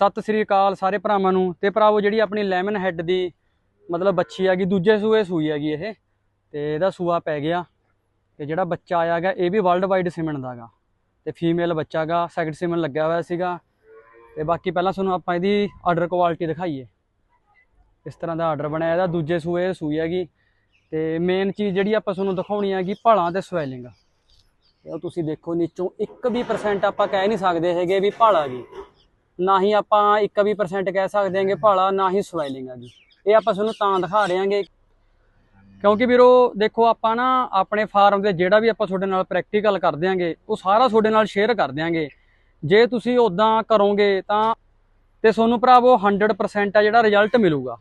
ਸਤਿ ਸ੍ਰੀ ਅਕਾਲ ਸਾਰੇ ਭਰਾਵਾਂ ਨੂੰ ਤੇ ਭਰਾਵੋ, ਜਿਹੜੀ ਆਪਣੀ ਲੈਮਨ ਹੈੱਡ ਦੀ ਮਤਲਬ ਬੱਚੀ ਹੈਗੀ, ਦੂਜੇ ਸੂਏ ਸੂਈ ਹੈਗੀ ਇਹ, ਤੇ ਇਹਦਾ ਸੂਆ ਪੈ ਗਿਆ। ਤੇ ਜਿਹੜਾ ਬੱਚਾ ਆਇਆ ਹੈਗਾ, ਇਹ ਵੀ ਵਰਲਡ ਵਾਈਡ ਸਿਮਣ ਦਾਗਾ ਤੇ ਫੀਮੇਲ ਬੱਚਾ ਗਾ ਸੈਕਿੰਡ ਸਿਮਣ ਲੱਗਿਆ ਹੋਇਆ ਸੀਗਾ। ਤੇ ਬਾਕੀ ਪਹਿਲਾਂ ਤੁਹਾਨੂੰ ਆਪਾਂ ਇਹਦੀ ਆਰਡਰ ਕੁਆਲਿਟੀ ਦਿਖਾਈਏ। ਇਸ ਤਰ੍ਹਾਂ ਦਾ ਆਰਡਰ ਬਣਿਆ ਇਹਦਾ, ਦੂਜੇ ਸੂਏ ਸੂਈ ਹੈਗੀ। ਤੇ ਮੇਨ ਚੀਜ਼ ਜਿਹੜੀ ਆਪਾਂ ਤੁਹਾਨੂੰ ਦਿਖਾਉਣੀ ਹੈਗੀ, ਭਾਲਾਂ ਤੇ ਸਵੈਲਿੰਗ ਇਹ ਤੁਸੀਂ ਦੇਖੋ ਨੀਚੋਂ 1 ਵੀ percent ਆਪਾਂ ਕਹਿ ਨਹੀਂ ਸਕਦੇ ਹੈਗੇ ਵੀ ਭਾਲਾ ਗੀ ਨਾ ਹੀ ਆਪਾਂ ਇੱਕ ਵੀ ਪਰਸੈਂਟ ਕਹਿ ਸਕਦੇ ਹਾਂਗੇ ਭਾਲਾ, ਨਾ ਹੀ ਸਵਾਇਲਿੰਗ ਆ ਜੀ। ਇਹ ਆਪਾਂ ਤੁਹਾਨੂੰ ਤਾਂ ਦਿਖਾ ਰਹੇ ਹਾਂਗੇ। ਕਿਉਂਕਿ ਵੀਰੋ, ਦੇਖੋ ਆਪਾਂ ਨਾ ਆਪਣੇ ਫਾਰਮ ਦੇ ਜਿਹੜਾ ਵੀ ਆਪਾਂ ਤੁਹਾਡੇ ਨਾਲ ਪ੍ਰੈਕਟੀਕਲ ਕਰ ਦਿਆਂਗੇ ਉਹ ਸਾਰਾ ਤੁਹਾਡੇ ਨਾਲ ਸ਼ੇਅਰ ਕਰ ਦਿਆਂਗੇ ਜੇ ਤੁਸੀਂ ਉਦਾਂ ਕਰੋਗੇ ਤਾਂ ਤੇ ਤੁਹਾਨੂੰ ਭਰਾਵੋ 100% ਆ ਜਿਹੜਾ ਰਿਜ਼ਲਟ ਮਿਲੂਗਾ।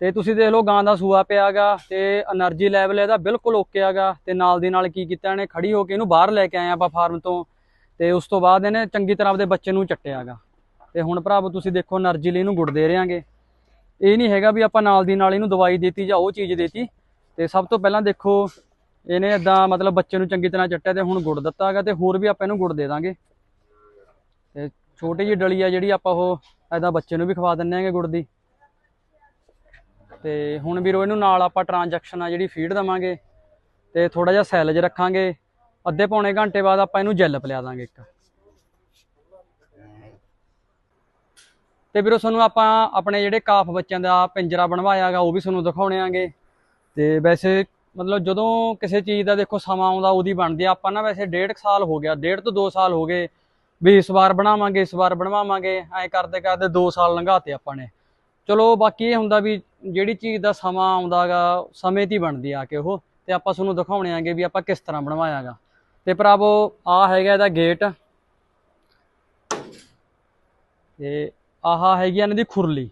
ਤੇ ਤੁਸੀਂ ਦੇਖ ਲਓ ਗਾਂ ਦਾ ਸੂਆ ਪਿਆਗਾ ਤੇ એનર્ਜੀ ਲੈਵਲ ਇਹਦਾ ਬਿਲਕੁਲ ਓਕੇ ਆਗਾ। ਤੇ ਨਾਲ ਦੀ ਨਾਲ ਕੀ ਕੀਤਾ ਇਹਨੇ, ਖੜੀ ਹੋ ਕੇ ਇਹਨੂੰ ਬਾਹਰ ਲੈ ਕੇ ਆਏ ਆਪਾਂ ਫਾਰਮ ਤੋਂ। ਤੇ ਉਸ ਤੋਂ ਬਾਅਦ ਇਹਨੇ ਚੰਗੀ ਤਰ੍ਹਾਂ ਆਪਦੇ ਬੱਚੇ ਨੂੰ ਚੱਟਿਆਗਾ। ਤੇ ਹੁਣ ਭਰਾਵੋ ਤੁਸੀਂ ਦੇਖੋ એનર્ਜੀ ਲਈ ਇਹਨੂੰ ਗੁੜ ਦੇ ਰਿਆਂਗੇ ਇਹ ਨਹੀਂ ਹੈਗਾ ਵੀ ਆਪਾਂ ਨਾਲ ਦੀ ਨਾਲ ਇਹਨੂੰ ਦਵਾਈ ਦਿੱਤੀ ਜਾਂ ਉਹ ਚੀਜ਼ ਦਿੱਤੀ। ਤੇ ਸਭ ਤੋਂ ਪਹਿਲਾਂ ਦੇਖੋ, ਇਹਨੇ ਇਦਾਂ ਮਤਲਬ ਬੱਚੇ ਨੂੰ ਚੰਗੀ ਤਰ੍ਹਾਂ ਚੱਟਿਆ ਤੇ ਹੁਣ ਗੁੜ ਦਿੱਤਾ ਹੈਗਾ ਤੇ ਹੋਰ ਵੀ ਆਪਾਂ ਇਹਨੂੰ ਗੁੜ ਦੇ ਦਾਂਗੇ। ਤੇ ਛੋਟੀ ਜਿਹੀ ਡਲੀ ਆ ਜਿਹੜੀ ਆਪਾਂ ਉਹ ਐਦਾਂ ਬੱਚੇ ਨੂੰ ਵੀ ਖਵਾ ਦਿੰਨੇ ਆਂਗੇ ਗੁੜ ਦੀ। ਤੇ ਹੁਣ ਵੀਰੋ, ਇਹਨੂੰ ਨਾਲ ਆਪਾਂ ਟ੍ਰਾਂਜੈਕਸ਼ਨ ਆ ਜਿਹੜੀ ਫੀਡ ਦਵਾਂਗੇ। ਤੇ ਥੋੜਾ ਜਿਹਾ ਸੈਲਜ ਰੱਖਾਂਗੇ। ਅੱਧੇ ਪੌਣੇ ਘੰਟੇ ਬਾਅਦ ਆਪਾਂ ਇਹਨੂੰ ਜੈਲ ਪਿਲਾ ਦਾਂਗੇ ਇੱਕ। ਤੇ ਵੀਰੋ ਤੁਹਾਨੂੰ ਆਪਾਂ ਆਪਣੇ ਜਿਹੜੇ ਕਾਫ ਬੱਚਿਆਂ ਦਾ ਪਿੰਜਰਾ ਬਣਵਾਇਆਗਾ ਉਹ ਵੀ ਤੁਹਾਨੂੰ ਦਿਖਾਉਣੇ ਆਂਗੇ। ਤੇ ਵੈਸੇ ਮਤਲਬ ਜਦੋਂ ਕਿਸੇ ਚੀਜ਼ ਦਾ ਦੇਖੋ ਸਮਾਂ ਆਉਂਦਾ, ਉਹਦੀ ਬਣਦੀ ਆ। ਆਪਾਂ ਨਾ ਵੈਸੇ ਡੇਢ ਕੁ ਸਾਲ ਹੋ ਗਿਆ, ਡੇਢ ਤੋਂ 2 ਸਾਲ ਹੋ ਗਏ ਵੀ ਇਸ ਵਾਰ ਬਣਾਵਾਂਗੇ, ਇਸ ਵਾਰ ਬਣਵਾਵਾਂਗੇ। ਐ ਕਰਦੇ ਕਰਦੇ 2 ਸਾਲ ਲੰਘਾਤੇ ਆਪਾਂ ਨੇ। ਚਲੋ ਬਾਕੀ ਇਹ ਹੁੰਦਾ ਵੀ ਜਿਹੜੀ ਚੀਜ਼ ਦਾ ਸਮਾਂ ਆਉਂਦਾਗਾ ਸਮੇਂ ਤੇ ਹੀ ਬਣਦੀ ਆ ਕੇ ਉਹ। ਤੇ ਆਪਾਂ ਤੁਹਾਨੂੰ ਦਿਖਾਉਣੇ ਆਂਗੇ ਵੀ ਆਪਾਂ ਕਿਸ ਤਰ੍ਹਾਂ ਬਣਵਾਇਆਗਾ ਤੇ ਭਰਾਵੋ ਆ ਹੈਗਾ ਇਹਦਾ ਗੇਟ। ਤੇ ਆਹ ਹੈਗੀ ਆ ਇਹਨਾਂ ਦੀ ਖੁਰਲੀ।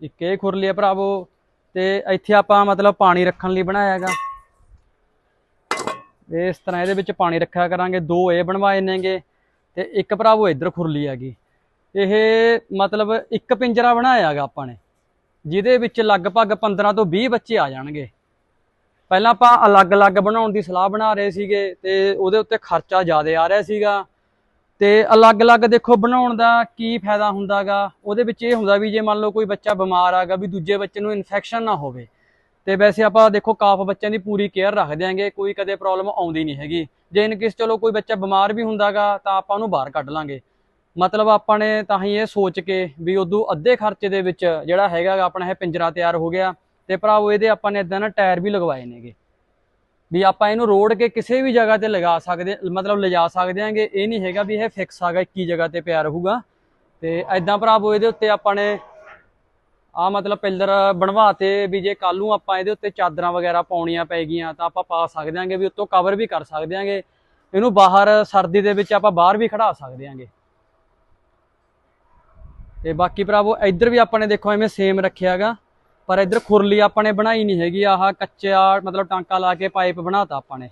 ਇੱਕ ਇਹ ਖੁਰਲੀ ਹੈ ਭਰਾਵੋ, ਤੇ ਇੱਥੇ ਆਪਾਂ ਮਤਲਬ ਪਾਣੀ ਰੱਖਣ ਲਈ ਬਣਾਇਆ ਹੈਗਾ। ਇਸ ਤਰ੍ਹਾਂ ਇਹਦੇ ਵਿੱਚ ਪਾਣੀ ਰੱਖਿਆ ਕਰਾਂਗੇ, ਦੋ ਇਹ ਬਣਵਾਏ ਨੇਗੇ, ਤੇ ਇੱਕ ਭਰਾਵੋ ਇੱਧਰ ਖੁਰਲੀ ਹੈਗੀ। ਇਹ ਮਤਲਬ ਇੱਕ ਪਿੰਜਰਾ ਬਣਾਇਆ ਹੈਗਾ ਆਪਾਂ ਨੇ, ਜਿਹਦੇ ਵਿੱਚ ਲਗਭਗ 15 ਤੋਂ 20 ਬੱਚੇ ਆ ਜਾਣਗੇ। ਪਹਿਲਾਂ ਆਪਾਂ ਅਲੱਗ-ਅਲੱਗ ਬਣਾਉਣ ਦੀ ਸਲਾਹ ਬਣਾ ਰਹੇ ਸੀਗੇ, ਤੇ ਉਹਦੇ ਉੱਤੇ ਖਰਚਾ ਜ਼ਿਆਦਾ ਆ ਰਿਹਾ ਸੀਗਾ। ਤੇ ਅਲੱਗ-ਅਲੱਗ ਦੇਖੋ ਬਣਾਉਣ ਦਾ ਕੀ ਫਾਇਦਾ ਹੁੰਦਾਗਾ। ਉਹਦੇ ਵਿੱਚ ਇਹ ਹੁੰਦਾ ਵੀ ਜੇ ਮੰਨ ਲਓ ਕੋਈ ਬੱਚਾ ਬਿਮਾਰ ਆਗਾ ਵੀ ਦੂਜੇ ਬੱਚੇ ਨੂੰ ਇਨਫੈਕਸ਼ਨ ਨਾ ਹੋਵੇ, ਤੇ ਵੈਸੇ ਆਪਾਂ ਦੇਖੋ ਕਾਫ ਬੱਚਿਆਂ ਦੀ ਪੂਰੀ ਕੇਅਰ ਰੱਖ ਦਿਆਂਗੇ, ਕੋਈ ਕਦੇ ਪ੍ਰੋਬਲਮ ਆਉਂਦੀ ਨਹੀਂ ਹੈਗੀ। ਜੇ ਇਨ ਕੇਸ ਚਲੋ ਕੋਈ ਬੱਚਾ ਬਿਮਾਰ ਵੀ ਹੁੰਦਾਗਾ ਤਾਂ ਆਪਾਂ ਉਹਨੂੰ ਬਾਹਰ ਕੱਢ ਲਾਂਗੇ। ਮਤਲਬ ਆਪਾਂ ਨੇ ਤਾਂ ਹੀ ਇਹ ਸੋਚ ਕੇ ਵੀ ਉਦੋਂ ਅੱਧੇ ਖਰਚੇ ਦੇ ਵਿੱਚ ਜਿਹੜਾ ਹੈਗਾ, ਆਪਣਾ ਇਹ ਪਿੰਜਰਾ ਤਿਆਰ ਹੋ ਗਿਆ ਤੇ ਭਰਾਵੋ ਇਹਦੇ ਆਪਾਂ ਨੇ ਇਦਾਂ ਨਾ ਟਾਇਰ ਵੀ ਲਗਵਾਏ ਨੇਗੇ। ਵੀ ਆਪਾਂ ਇਹਨੂੰ ਰੋੜ ਕੇ ਕਿਸੇ ਵੀ ਜਗ੍ਹਾ ਤੇ ਲਗਾ ਸਕਦੇ, ਮਤਲਬ ਲਿਜਾ ਸਕਦੇ ਆਂਗੇ ਇਹ ਨਹੀਂ ਹੈਗਾ ਵੀ ਇਹ ਫਿਕਸ ਆਗਾ ਇੱਕੀ ਜਗ੍ਹਾ ਤੇ ਪਿਆ ਰਹੂਗਾ। ਤੇ ਐਦਾਂ ਭਰਾਵੋ ਇਹਦੇ ਉੱਤੇ ਆਪਾਂ ਨੇ ਆ ਮਤਲਬ ਪਿੱਲਰ ਬਣਵਾਤੇ ਵੀ ਜੇ ਕੱਲ ਨੂੰ ਆਪਾਂ ਇਹਦੇ ਉੱਤੇ ਚਾਦਰਾਂ ਵਗੈਰਾ ਪਾਉਣੀਆਂ ਪੈਗੀਆਂ ਤਾਂ ਆਪਾਂ ਪਾ ਸਕਦੇ ਆਂਗੇ ਵੀ ਉੱਤੋਂ ਕਵਰ ਵੀ ਕਰ ਸਕਦੇ ਆਂਗੇ ਇਹਨੂੰ ਬਾਹਰ ਸਰਦੀ ਦੇ ਵਿੱਚ ਆਪਾਂ ਬਾਹਰ ਵੀ ਖੜਾ ਸਕਦੇ ਆਂਗੇ ਤੇ ਬਾਕੀ ਭਰਾਵੋ ਇੱਧਰ ਵੀ ਆਪਾਂ ਨੇ ਦੇਖੋ ਐਵੇਂ ਸੇਮ ਰੱਖਿਆਗਾ ਪਰ ਇੱਧਰ ਖੁਰਲੀ ਆਪਾਂ ਨੇ ਬਣਾਈ ਨਹੀਂ ਹੈਗੀ, ਆਹ ਕੱਚਾ ਮਤਲਬ ਟਾਂਕਾ ਲਾ ਕੇ ਪਾਈਪ ਬਣਾਤਾ ਆਪਾਂ ਨੇ।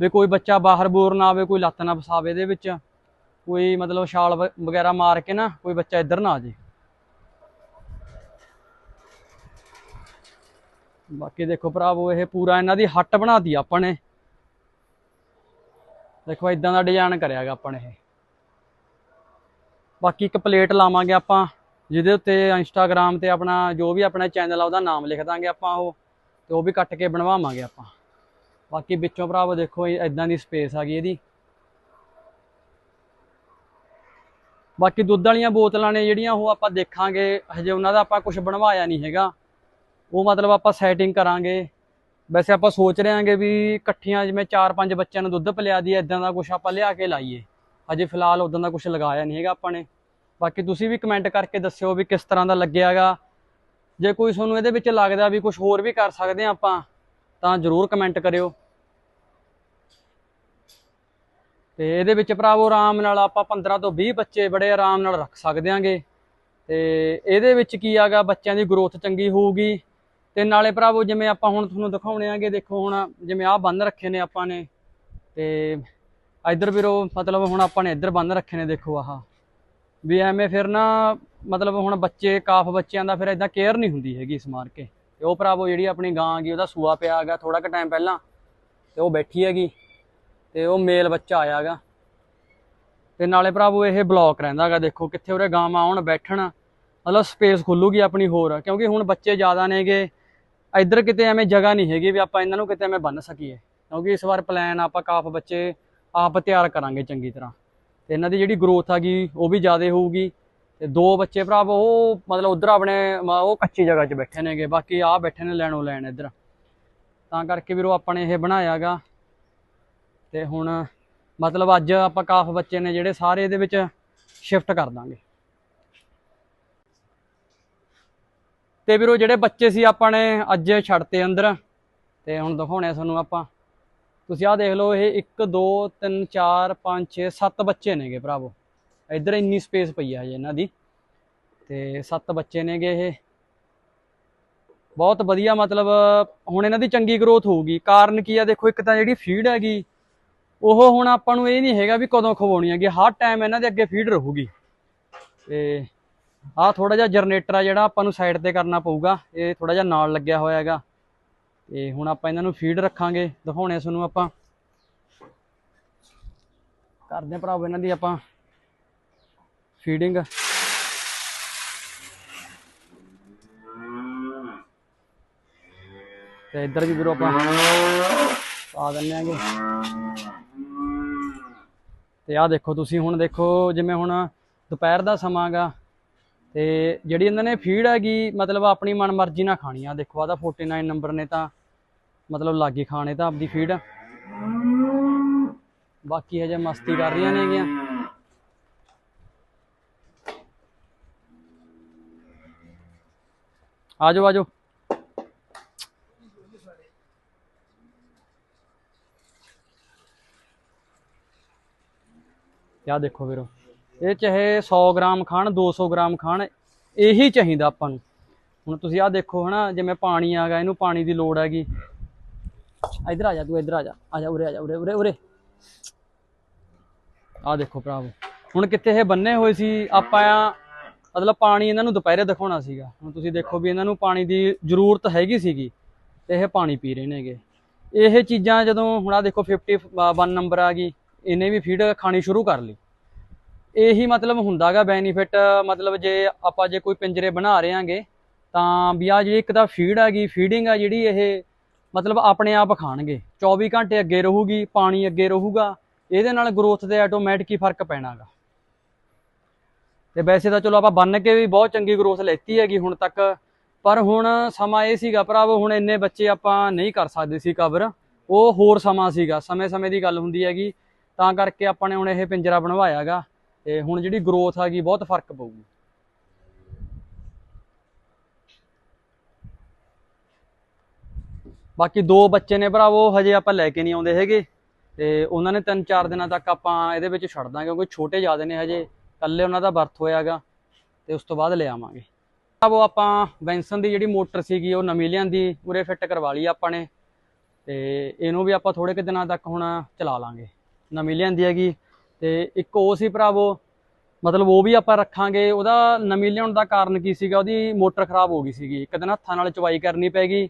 ਵੀ ਕੋਈ ਬੱਚਾ ਬਾਹਰ ਬੋਰ ਨਾ ਆਵੇ, ਕੋਈ ਲੱਤ ਨਾ ਫਸਾਵੇ ਇਹਦੇ ਵਿੱਚ, ਕੋਈ ਮਤਲਬ ਛਾਲ ਵਗੈਰਾ ਮਾਰ ਕੇ ਨਾ ਕੋਈ ਬੱਚਾ ਇੱਧਰ ਨਾ ਆ ਜੇ। ਬਾਕੀ ਦੇਖੋ ਭਰਾਵੋ, ਇਹ ਪੂਰਾ ਇਹਨਾਂ ਦੀ ਹੱਟ ਬਣਾਤੀ ਆਪਾਂ ਨੇ। ਦੇਖੋ ਇਦਾਂ ਦਾ ਡਿਜ਼ਾਈਨ ਕਰਿਆਗਾ ਆਪਾਂ ਨੇ ਇਹ। ਬਾਕੀ ਇੱਕ ਪਲੇਟ ਲਾਵਾਂਗੇ ਆਪਾਂ। ਜਿਹਦੇ ਉੱਤੇ ਇੰਸਟਾਗ੍ਰam ਤੇ ਆਪਣਾ, ਜੋ ਵੀ ਆਪਣਾ ਚੈਨਲ ਆ, ਉਹਦਾ ਨਾਮ ਲਿਖ ਦਾਂਗੇ ਆਪਾਂ ਉਹ, ਤੇ ਉਹ ਵੀ ਕੱਟ ਕੇ ਬਣਵਾਵਾਂਗੇ ਆਪਾਂ। ਬਾਕੀ ਵਿੱਚੋਂ ਭਰਾਵੋ ਦੇਖੋ ਇਦਾਂ ਦੀ ਸਪੇਸ ਆ ਗਈ ਇਹਦੀ। ਬਾਕੀ ਦੁੱਧ ਵਾਲੀਆਂ ਬੋਤਲਾਂ ਨੇ ਜਿਹੜੀਆਂ, ਉਹ ਆਪਾਂ ਦੇਖਾਂਗੇ। ਹਜੇ ਉਹਨਾਂ ਦਾ ਆਪਾਂ ਕੁਝ ਬਣਵਾਇਆ ਨਹੀਂ ਹੈਗਾ। ਉਹ ਮਤਲਬ ਆਪਾਂ ਸੈਟਿੰਗ ਕਰਾਂਗੇ। ਵੈਸੇ ਆਪਾਂ ਸੋਚ ਰਹੇ ਹਾਂਗੇ ਵੀ ਇਕੱਠੀਆਂ ਜਿਵੇਂ 4-5 ਬੱਚਿਆਂ ਨੂੰ ਦੁੱਧ ਪਿਲਾ ਦੀ ਇਦਾਂ ਦਾ ਕੁਝ ਆਪਾਂ ਲਿਆ ਕੇ ਲਾਈਏ। ਹਜੇ ਫਿਲਹਾਲ ਉਦਾਂ ਦਾ ਕੁਝ ਲਗਾਇਆ ਨਹੀਂ ਹੈਗਾ ਆਪਾਂ ਨੇ। ਬਾਕੀ ਤੁਸੀਂ ਵੀ ਕਮੈਂਟ ਕਰਕੇ ਦੱਸਿਓ ਵੀ ਕਿਸ ਤਰ੍ਹਾਂ ਦਾ ਲੱਗਿਆਗਾ। ਜੇ ਕੋਈ ਤੁਹਾਨੂੰ ਇਹਦੇ ਵਿੱਚ ਲੱਗਦਾ ਵੀ ਕੁਝ ਹੋਰ ਵੀ ਕਰ ਸਕਦੇ ਆ ਆਪਾਂ, ਤਾਂ ਜਰੂਰ ਕਮੈਂਟ ਕਰਿਓ। ਤੇ ਇਹਦੇ ਵਿੱਚ ਭਰਾਵੋ ਆਰਾਮ ਨਾਲ ਆਪਾਂ 15 ਤੋਂ 20 ਬੱਚੇ ਬੜੇ ਆਰਾਮ ਨਾਲ ਰੱਖ ਸਕਦੇ ਆਂਗੇ ਤੇ ਇਹਦੇ ਵਿੱਚ ਕੀ ਆਗਾ, ਬੱਚਿਆਂ ਦੀ ਗਰੋਥ ਚੰਗੀ ਹੋਊਗੀ। ਤੇ ਨਾਲੇ ਭਰਾਵੋ ਜਿਵੇਂ ਆਪਾਂ ਹੁਣ ਤੁਹਾਨੂੰ ਦਿਖਾਉਣੇ ਆਂਗੇ, ਦੇਖੋ ਹੁਣ ਜਿਵੇਂ ਆਹ ਬੰਨ ਰੱਖੇ ਨੇ ਆਪਾਂ ਨੇ। ਤੇ ਇਧਰ ਵੀਰੋ, ਮਤਲਬ ਹੁਣ ਆਪਾਂ ਨੇ ਇੱਧਰ ਬੰਨ ਰੱਖੇ ਨੇ, ਦੇਖੋ ਆਹ। ਵੀ ਐਵੇਂ ਫਿਰ ਨਾ ਮਤਲਬ ਹੁਣ ਬੱਚੇ, ਕਾਫ ਬੱਚਿਆਂ ਦਾ ਫਿਰ ਇਦਾਂ ਕੇਅਰ ਨਹੀਂ ਹੁੰਦੀ ਹੈਗੀ ਇਸ ਮਾਰ ਕੇ। ਤੇ ਉਹ ਭਰਾਵੋ ਜਿਹੜੀ ਆਪਣੀ ਗਾਂ ਗਈ ਉਹਦਾ ਸੂਆ ਪਿਆ ਹੈਗਾ ਥੋੜਾ ਕੁ ਟਾਈਮ ਪਹਿਲਾਂ ਤੇ ਉਹ ਬੈਠੀ ਹੈਗੀ ਤੇ ਉਹ ਮੇਲ ਬੱਚਾ ਆਇਆ ਹੈਗਾ। ਤੇ ਨਾਲੇ ਭਰਾਵੋ ਇਹ ਬਲੌਕ ਰਹਿੰਦਾਗਾ ਦੇਖੋ ਕਿੱਥੇ ਉਰੇ ਗਾਵਾਂ ਆਉਣ ਬੈਠਣ, ਮਤਲਬ ਸਪੇਸ ਖੁੱਲੂਗੀ ਆਪਣੀ ਹੋਰ, ਕਿਉਂਕਿ ਹੁਣ ਬੱਚੇ ਜ਼ਿਆਦਾ ਨੇਗੇ, ਇੱਧਰ ਕਿਤੇ ਐਵੇਂ ਜਗ੍ਹਾ ਨਹੀਂ ਹੈਗੀ ਵੀ ਆਪਾਂ ਇਹਨਾਂ ਨੂੰ ਕਿਤੇ ਐਵੇਂ ਬੰਨ ਸਕੀਏ। ਕਿਉਂਕਿ ਇਸ ਵਾਰ ਪਲਾਨ ਆਪਾਂ ਕਾਫ ਬੱਚੇ ਆਪ ਤਿਆਰ ਕਰਾਂਗੇ ਚੰਗੀ ਤਰ੍ਹਾਂ। ਤੇ ਇਹਨਾਂ ਦੀ ਜਿਹੜੀ ਗਰੋਥ ਹੈਗੀ ਉਹ ਵੀ ਜ਼ਿਆਦਾ ਹੋਊਗੀ। ਤੇ ਦੋ ਬੱਚੇ ਭਰਾਵੋ ਉਹ ਮਤਲਬ ਉਧਰ ਆਪਣੇ ਉਹ ਕੱਚੀ ਜਗ੍ਹਾ 'ਚ ਬੈਠੇ ਨੇਗੇ ਬਾਕੀ ਆ ਬੈਠੇ ਨੇ ਲੈਣੋਂ ਲੈਣ ਇੱਧਰ। ਤਾਂ ਕਰਕੇ ਵੀਰੋ ਆਪਾਂ ਨੇ ਇਹ ਬਣਾਇਆਗਾ ਤੇ ਹੁਣ ਮਤਲਬ ਅੱਜ ਆਪਾਂ ਕਾਫ ਬੱਚੇ ਨੇ ਜਿਹੜੇ ਸਾਰੇ ਇਹਦੇ ਵਿੱਚ ਸ਼ਿਫਟ ਕਰ ਦਾਂਗੇ। ਤੇ ਵੀਰੋ ਜਿਹੜੇ ਬੱਚੇ ਸੀ ਆਪਾਂ ਨੇ ਅੱਜ ਛੱਡਤੇ ਅੰਦਰ। ਤੇ ਹੁਣ ਦਿਖਾਉਣੇ ਆ ਤੁਹਾਨੂੰ ਆਪਾਂ। ਤੁਸੀਂ ਆਹ ਦੇਖ ਲਓ, ਇਹ 1 2 3 4 5 6 7 ਬੱਚੇ ਨੇਗੇ ਭਰਾਵੋ। ਇੱਧਰ ਇੰਨੀ ਸਪੇਸ ਪਈ ਆ ਜੀ ਇਹਨਾਂ ਦੀ। ਤੇ 7 ਬੱਚੇ ਨੇਗੇ ਇਹ। ਬਹੁਤ ਵਧੀਆ, ਮਤਲਬ, ਹੁਣ ਇਹਨਾਂ ਦੀ ਚੰਗੀ ਗਰੋਥ ਹੋਊਗੀ। ਕਾਰਨ ਕੀ ਆ, ਦੇਖੋ, ਇੱਕ ਤਾਂ ਜਿਹੜੀ ਫੀਡ ਹੈਗੀ, ਉਹ ਹੁਣ ਆਪਾਂ ਨੂੰ ਇਹ ਨਹੀਂ ਹੈਗਾ ਵੀ ਕਦੋਂ ਖਵਾਉਣੀ ਹੈਗੀ। ਹਰ ਟਾਈਮ ਇਹਨਾਂ ਦੇ ਅੱਗੇ ਫੀਡ ਰਹੂਗੀ। ਤੇ ਆਹ ਥੋੜਾ ਜਿਹਾ ਜਨਰੇਟਰ ਆ ਜਿਹੜਾ ਆਪਾਂ ਨੂੰ ਸਾਈਡ ਤੇ ਕਰਨਾ ਪਊਗਾ। ਇਹ ਥੋੜਾ ਜਿਹਾ ਨਾਲ ਲੱਗਿਆ ਹੋਇਆ ਹੈਗਾ। ਤੇ ਹੁਣ ਆਪਾਂ ਇਹਨਾਂ ਨੂੰ ਫੀਡ ਰੱਖਾਂਗੇ, ਦਿਖਾਉਣੇ ਤੁਹਾਨੂੰ ਆਪਾਂ। ਕਰਦੇ ਹਾਂ ਇਹਨਾਂ ਦੀ ਆਪਾਂ ਫੀਡਿੰਗ ਤੇ ਇੱਧਰ ਵੀ ਵੀਰੋ ਆਪਾਂ ਪਾ ਦਿੰਨੇ ਆਂਗੇ ਤੇ ਆਹ ਦੇਖੋ ਤੁਸੀਂ ਹੁਣ ਦੇਖੋ ਜਿਵੇਂ ਹੁਣ ਦੁਪਹਿਰ ਦਾ ਸਮਾਂ ਗਾ, ਤੇ ਜਿਹੜੀ ਇਹਨਾਂ ਨੇ ਫੀਡ ਹੈਗੀ, ਮਤਲਬ ਆਪਣੀ ਮਨਮਰਜ਼ੀ ਨਾਲ ਖਾਣੀ ਆ। ਦੇਖੋ ਆਹ ਆਦਾ 49 ਨੰਬਰ ਨੇ ਤਾਂ ਮਤਲਬ ਲਾਗੇ ਖਾਣੇ ਤਾਂ ਆਪਦੀ ਫੀਡ ਬਾਕੀ ਹਜੇ ਮਸਤੀ ਕਰ ਰਹੀਆਂ ਨੇਗੀਆਂ। ਆਜੋ ਆਜੋ। ਕਿਆ ਦੇਖੋ ਵੀਰੋ, ਇਹ ਚਾਹੇ 100 ਗ੍ਰਾਮ ਖਾਣ 200 ਗ੍ਰਾਮ ਖਾਣ, ਇਹੀ ਚਾਹੀਦਾ ਆਪਾਂ ਨੂੰ। ਹੁਣ ਤੁਸੀਂ ਆਹ ਦੇਖੋ ਹਨਾ, ਜਿਵੇਂ ਪਾਣੀ ਆ ਗਿਆ, ਇਹਨੂੰ ਪਾਣੀ ਦੀ ਲੋੜ ਹੈਗੀ। ਇਧਰ ਆ ਜਾ, ਤੂੰ ਇੱਧਰ ਆ ਜਾ। ਆ ਜਾ, ਉਰੇ ਆ ਜਾ, ਉਰੇ ਉਰੇ ਉਰੇ। ਆਹ ਦੇਖੋ ਭਰਾਵੋ। ਹੁਣ ਕਿੱਥੇ ਇਹ ਬੰਨੇ ਹੋਏ ਸੀ, ਆਪਾਂ ਮਤਲਬ ਪਾਣੀ ਇਹਨਾਂ ਨੂੰ ਦੁਪਹਿਰੇ ਦਿਖਾਉਣਾ ਸੀਗਾ। ਹੁਣ ਤੁਸੀਂ ਦੇਖੋ ਵੀ ਇਹਨਾਂ ਨੂੰ ਪਾਣੀ ਦੀ ਜ਼ਰੂਰਤ ਹੈਗੀ ਸੀਗੀ ਤੇ ਇਹ ਪਾਣੀ ਪੀ ਰਹੇ ਨੇਗੇ। ਇਹ ਚੀਜ਼ਾਂ ਜਦੋਂ ਹੁਣ ਆ ਦੇਖੋ 51 ਨੰਬਰ ਆ ਗਈ, ਇਹਨੇ ਵੀ ਫੀਡ ਖਾਣੀ ਸ਼ੁਰੂ ਕਰ ਲਈ। ਇਹੀ ਮਤਲਬ ਹੁੰਦਾਗਾ ਬੈਨੀਫਿਟ ਮਤਲਬ ਜੇ ਆਪਾਂ ਜੇ ਕੋਈ ਪਿੰਜਰੇ ਬਣਾ ਰਹੇ ਆਂਗੇ, ਤਾਂ ਵੀ ਆ ਜਿਹੜੀ ਇੱਕ ਤਾਂ ਫੀਡ ਆ ਗਈ ਫੀਡਿੰਗ ਆ ਜਿਹੜੀ ਇਹ ਮਤਲਬ ਆਪਣੇ ਆਪ ਖਾਣਗੇ। 24 ਘੰਟੇ ਅੱਗੇ ਰਹੂਗੀ, ਪਾਣੀ ਅੱਗੇ ਰਹੂਗਾ, ਇਹਦੇ ਨਾਲ ਗਰੋਥ ਤੇ ਆਟੋਮੈਟਿਕ ਹੀ ਫ਼ਰਕ ਪੈਣਾਗਾ। ਤੇ ਵੈਸੇ ਤਾਂ ਚਲੋ ਆਪਾਂ ਬੰਨ ਕੇ ਵੀ ਬਹੁਤ ਚੰਗੀ ਗਰੋਥ ਲੈਤੀ ਹੈਗੀ ਹੁਣ ਤੱਕ, ਪਰ ਹੁਣ ਸਮਾਂ ਇਹ ਸੀਗਾ ਭਰਾਵੋ, ਹੁਣ ਇੰਨੇ ਬੱਚੇ ਆਪਾਂ ਨਹੀਂ ਕਰ ਸਕਦੇ ਸੀ ਕਵਰ ਉਹ ਹੋਰ ਸਮਾਂ ਸੀਗਾ, ਸਮੇਂ-ਸਮੇਂ ਦੀ ਗੱਲ ਹੁੰਦੀ ਹੈਗੀ, ਤਾਂ ਕਰਕੇ ਆਪਾਂ ਨੇ ਹੁਣ ਇਹ ਪਿੰਜਰਾ ਬਣਵਾਇਆਗਾ, ਤੇ ਹੁਣ ਜਿਹੜੀ ਗਰੋਥ ਹੈਗੀ ਬਹੁਤ ਫ਼ਰਕ ਪਊਗੀ ਬਾਕੀ ਦੋ ਬੱਚੇ ਨੇ ਭਰਾਵੋ ਹਜੇ ਆਪਾਂ ਲੈ ਕੇ ਨਹੀਂ ਆਉਂਦੇ ਹੈਗੇ। ਤੇ ਉਹਨਾਂ ਨੇ ਤਿੰਨ ਚਾਰ ਦਿਨਾਂ ਤੱਕ ਆਪਾਂ ਇਹਦੇ ਵਿੱਚ ਛੱਡ ਦਾਂਗੇ, ਕਿਉਂਕਿ ਛੋਟੇ ਜ਼ਿਆਦੇ ਨੇ ਹਜੇ। ਕੱਲੇ ਉਹਨਾਂ ਦਾ ਬਰਥ ਹੋਇਆਗਾ ਤੇ ਉਸ ਤੋਂ ਬਾਅਦ ਲੈ ਆਵਾਂਗੇ। ਉਹ ਆਪਾਂ, ਵੈਂਸਨ ਦੀ ਜਿਹੜੀ ਮੋਟਰ ਸੀਗੀ, ਉਹ ਨਵੀਂ ਲਿਆਂਦੀ ਉਰੇ ਫਿੱਟ ਕਰਵਾ ਲਈ ਆਪਾਂ ਨੇ। ਤੇ ਇਹਨੂੰ ਵੀ ਆਪਾਂ ਥੋੜੇ ਕੁ ਦਿਨਾਂ ਤੱਕ ਹੁਣ ਚਲਾ ਲਾਂਗੇ। ਨਵੀਂ ਲਿਆਂਦੀ ਹੈਗੀ, ਤੇ ਇੱਕ ਉਹ ਸੀ ਭਰਾਵੋ ਮਤਲਬ ਉਹ ਵੀ ਆਪਾਂ ਰੱਖਾਂਗੇ। ਉਹਦਾ ਨਵੀਂ ਲਿਆਉਣ ਦਾ ਕਾਰਨ ਕੀ ਸੀਗਾ? ਉਹਦੀ ਮੋਟਰ ਖਰਾਬ ਹੋ ਗਈ ਸੀਗੀ। ਇੱਕ ਦਿਨ ਹੱਥਾਂ ਨਾਲ ਚਵਾਈ ਕਰਨੀ ਪੈਗੀ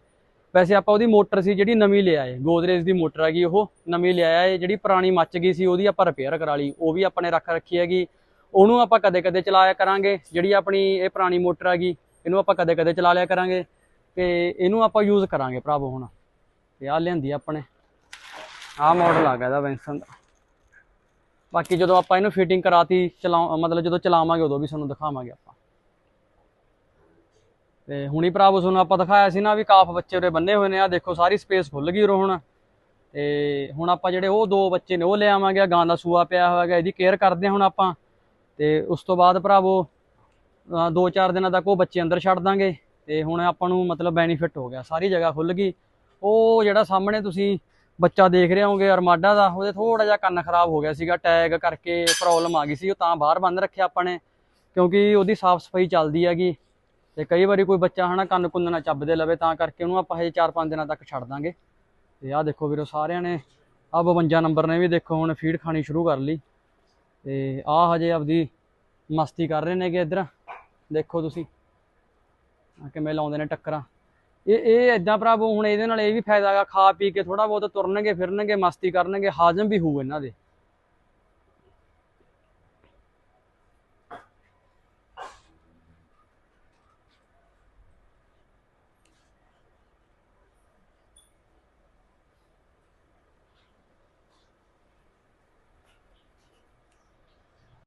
ਵੈਸੇ ਆਪਾਂ ਉਹਦੀ ਮੋਟਰ ਸੀ ਜਿਹੜੀ ਨਵੀਂ ਲਿਆਏ ਗੋਦਰੇਜ ਦੀ ਮੋਟਰ ਹੈਗੀ ਉਹ ਨਵੀਂ ਲਿਆਇਆ ਏ ਜਿਹੜੀ ਪੁਰਾਣੀ ਮੱਚ ਗਈ ਸੀ ਉਹਦੀ ਆਪਾਂ ਰਿਪੇਅਰ ਕਰਾ ਲਈ, ਉਹ ਵੀ ਆਪਾਂ ਨੇ ਰੱਖ ਰੱਖੀ ਹੈਗੀ। ਉਹਨੂੰ ਆਪਾਂ ਕਦੇ-ਕਦੇ ਚਲਾਇਆ ਕਰਾਂਗੇ, ਜਿਹੜੀ ਆਪਣੀ ਇਹ ਪੁਰਾਣੀ ਮੋਟਰ ਹੈਗੀ, ਇਹਨੂੰ ਆਪਾਂ ਕਦੇ-ਕਦੇ ਚਲਾ ਲਿਆ ਕਰਾਂਗੇ ਤੇ ਇਹਨੂੰ ਆਪਾਂ ਯੂਜ਼ ਕਰਾਂਗੇ ਭਰਾਵੋ ਹੁਣ। ਤੇ ਆਹ ਲਿਆਂਦੀ ਆਪਣੇ ਆਹ ਮਾਡਲ ਆ ਗਿਆ ਇਹਦਾ ਵੈਂਸਨ ਦਾ। ਬਾਕੀ ਜਦੋਂ ਆਪਾਂ ਇਹਨੂੰ ਫਿਟਿੰਗ ਕਰਾਤੀ ਚਲਾ ਮਤਲਬ ਜਦੋਂ ਚਲਾਵਾਂਗੇ ਉਦੋਂ ਵੀ ਤੁਹਾਨੂੰ ਦਿਖਾਵਾਂਗੇ ਆਪਾਂ। ਤੇ ਹੁਣੀ ਭਰਾਵੋ ਤੁਹਾਨੂੰ ਆਪਾਂ ਦਿਖਾਇਆ ਸੀ ਨਾ ਵੀ ਕਾਫ ਬੱਚੇ ਉਰੇ ਬੰਨੇ ਹੋਏ ਨੇ ਆ ਦੇਖੋ ਸਾਰੀ ਸਪੇਸ ਖੁੱਲ ਗਈ ਉਰੇ ਹੁਣ। ਤੇ ਹੁਣ ਆਪਾਂ ਜਿਹੜੇ ਉਹ ਦੋ ਬੱਚੇ ਨੇ, ਉਹ ਲੈ ਆਵਾਂਗੇ ਗਾਂ ਦਾ ਸੂਆ ਪਿਆ ਹੋਇਆ ਹੈਗਾ ਇਹਦੀ ਕੇਅਰ ਕਰਦੇ ਹਾਂ ਹੁਣ ਆਪਾਂ। ਤੇ ਉਸ ਤੋਂ ਬਾਅਦ ਭਰਾਵੋ ਦੋ ਚਾਰ ਦਿਨਾਂ ਤੱਕ ਉਹ ਬੱਚੇ ਅੰਦਰ ਛੱਡ ਦਾਂਗੇ। ਤੇ ਹੁਣ ਆਪਾਂ ਨੂੰ ਮਤਲਬ ਬੈਨੀਫਿਟ ਹੋ ਗਿਆ, ਸਾਰੀ ਜਗ੍ਹਾ ਖੁੱਲ ਗਈ। ਉਹ ਜਿਹੜਾ ਸਾਹਮਣੇ ਤੁਸੀਂ ਬੱਚਾ ਦੇਖ ਰਹੇ ਹੋਗੇ ਅਰਮਾਡਾ ਦਾ, ਉਹਦੇ ਥੋੜਾ ਜਿਹਾ ਕੰਨ ਖਰਾਬ ਹੋ ਗਿਆ ਸੀਗਾ, ਟੈਗ ਕਰਕੇ ਪ੍ਰੋਬਲਮ ਆ ਗਈ ਸੀ, ਉਹ ਤਾਂ ਬਾਹਰ ਬੰਦ ਰੱਖਿਆ ਆਪਾਂ ਨੇ। ਕਿਉਂਕਿ ਉਹਦੀ ਸਾਫ਼ ਸਫ਼ਾਈ ਚੱਲਦੀ ਹੈਗੀ। ਤੇ ਕਈ ਵਾਰੀ ਕੋਈ ਬੱਚਾ ਹਨਾ ਕੰਨ ਕੁੰਨ ਨਾ ਚੱਬਦੇ ਲਵੇ ਤਾਂ ਕਰਕੇ ਉਹਨੂੰ ਆਪਾਂ ਹਜੇ 4-5 ਦਿਨਾਂ ਤੱਕ ਛੱਡ ਦਾਂਗੇ। ਤੇ ਆਹ ਦੇਖੋ ਵੀਰੋ ਸਾਰਿਆਂ ਨੇ ਆਹ 52 ਨੰਬਰ ਨੇ ਵੀ ਦੇਖੋ ਹੁਣ ਫੀਡ ਖਾਣੀ ਸ਼ੁਰੂ ਕਰ ਲਈ। ਤੇ ਆਹ ਹਜੇ ਆਪਦੀ ਮਸਤੀ ਕਰ ਰਹੇ ਨੇਗੇ ਇੱਧਰ। ਦੇਖੋ ਤੁਸੀਂ ਕਿਵੇਂ ਲਾਉਂਦੇ ਨੇ ਟੱਕਰਾਂ। ਇਹ ਇਹ ਇਦਾਂ ਭਰਾਵੋ, ਹੁਣ ਇਹਦੇ ਨਾਲ ਇਹ ਵੀ ਫਾਇਦਾ ਹੈਗਾ ਖਾ ਪੀ ਕੇ ਥੋੜਾ ਬਹੁਤ ਤੁਰਨਗੇ, ਫਿਰਨਗੇ, ਮਸਤੀ ਕਰਨਗੇ, ਹਾਜ਼ਮ ਵੀ ਹੋਊ ਇਹਨਾਂ ਦੇ।